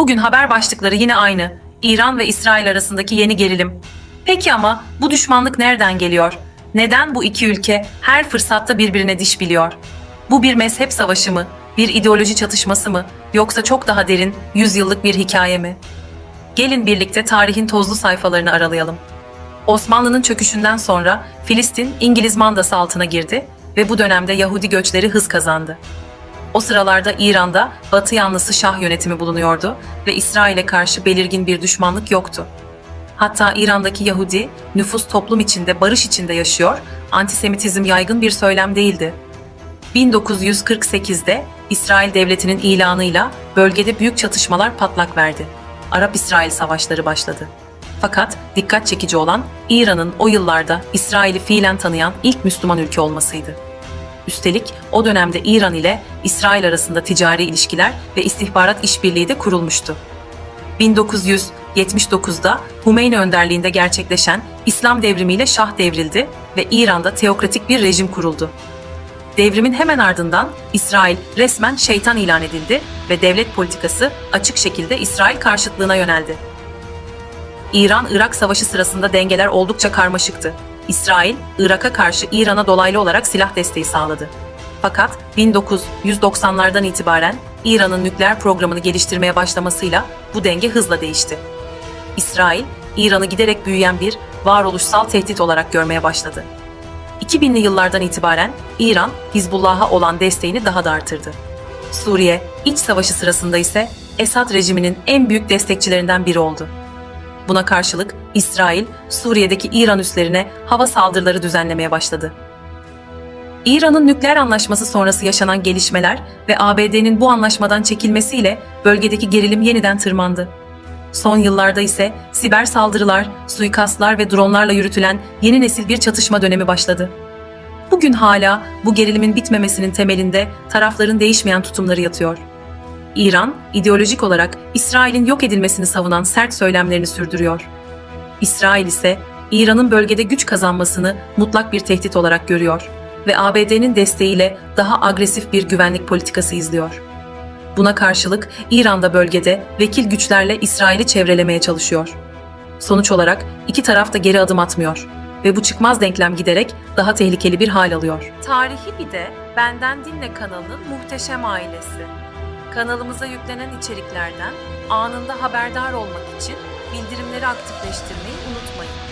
Bugün haber başlıkları yine aynı. İran ve İsrail arasındaki yeni gerilim. Peki ama bu düşmanlık nereden geliyor? Neden bu iki ülke her fırsatta birbirine diş biliyor? Bu bir mezhep savaşı mı? Bir ideoloji çatışması mı? Yoksa çok daha derin, yüzyıllık bir hikaye mi? Gelin birlikte tarihin tozlu sayfalarını aralayalım. Osmanlı'nın çöküşünden sonra Filistin İngiliz mandası altına girdi ve bu dönemde Yahudi göçleri hız kazandı. O sıralarda İran'da Batı yanlısı Şah yönetimi bulunuyordu ve İsrail'e karşı belirgin bir düşmanlık yoktu. Hatta İran'daki Yahudi nüfus toplum içinde barış içinde yaşıyor, antisemitizm yaygın bir söylem değildi. 1948'de İsrail devletinin ilanıyla bölgede büyük çatışmalar patlak verdi. Arap-İsrail savaşları başladı. Fakat dikkat çekici olan İran'ın o yıllarda İsrail'i fiilen tanıyan ilk Müslüman ülke olmasıydı. Üstelik o dönemde İran ile İsrail arasında ticari ilişkiler ve istihbarat işbirliği de kurulmuştu. 1979'da Hümeyni önderliğinde gerçekleşen İslam devrimiyle Şah devrildi ve İran'da teokratik bir rejim kuruldu. Devrimin hemen ardından İsrail resmen şeytan ilan edildi ve devlet politikası açık şekilde İsrail karşıtlığına yöneldi. İran-Irak savaşı sırasında dengeler oldukça karmaşıktı. İsrail, Irak'a karşı İran'a dolaylı olarak silah desteği sağladı. Fakat 1990'lardan itibaren İran'ın nükleer programını geliştirmeye başlamasıyla bu denge hızla değişti. İsrail, İran'ı giderek büyüyen bir varoluşsal tehdit olarak görmeye başladı. 2000'li yıllardan itibaren İran, Hizbullah'a olan desteğini daha da artırdı. Suriye, iç savaşı sırasında ise Esad rejiminin en büyük destekçilerinden biri oldu. Buna karşılık İsrail, Suriye'deki İran üslerine hava saldırıları düzenlemeye başladı. İran'ın nükleer anlaşması sonrası yaşanan gelişmeler ve ABD'nin bu anlaşmadan çekilmesiyle bölgedeki gerilim yeniden tırmandı. Son yıllarda ise siber saldırılar, suikastlar ve dronlarla yürütülen yeni nesil bir çatışma dönemi başladı. Bugün hala bu gerilimin bitmemesinin temelinde tarafların değişmeyen tutumları yatıyor. İran, ideolojik olarak İsrail'in yok edilmesini savunan sert söylemlerini sürdürüyor. İsrail ise İran'ın bölgede güç kazanmasını mutlak bir tehdit olarak görüyor ve ABD'nin desteğiyle daha agresif bir güvenlik politikası izliyor. Buna karşılık İran da bölgede vekil güçlerle İsrail'i çevrelemeye çalışıyor. Sonuç olarak iki taraf da geri adım atmıyor ve bu çıkmaz denklem giderek daha tehlikeli bir hal alıyor. Tarihi bir de Benden Dinle kanalının muhteşem ailesi. Kanalımıza yüklenen içeriklerden anında haberdar olmak için bildirimleri aktifleştirmeyi unutmayın.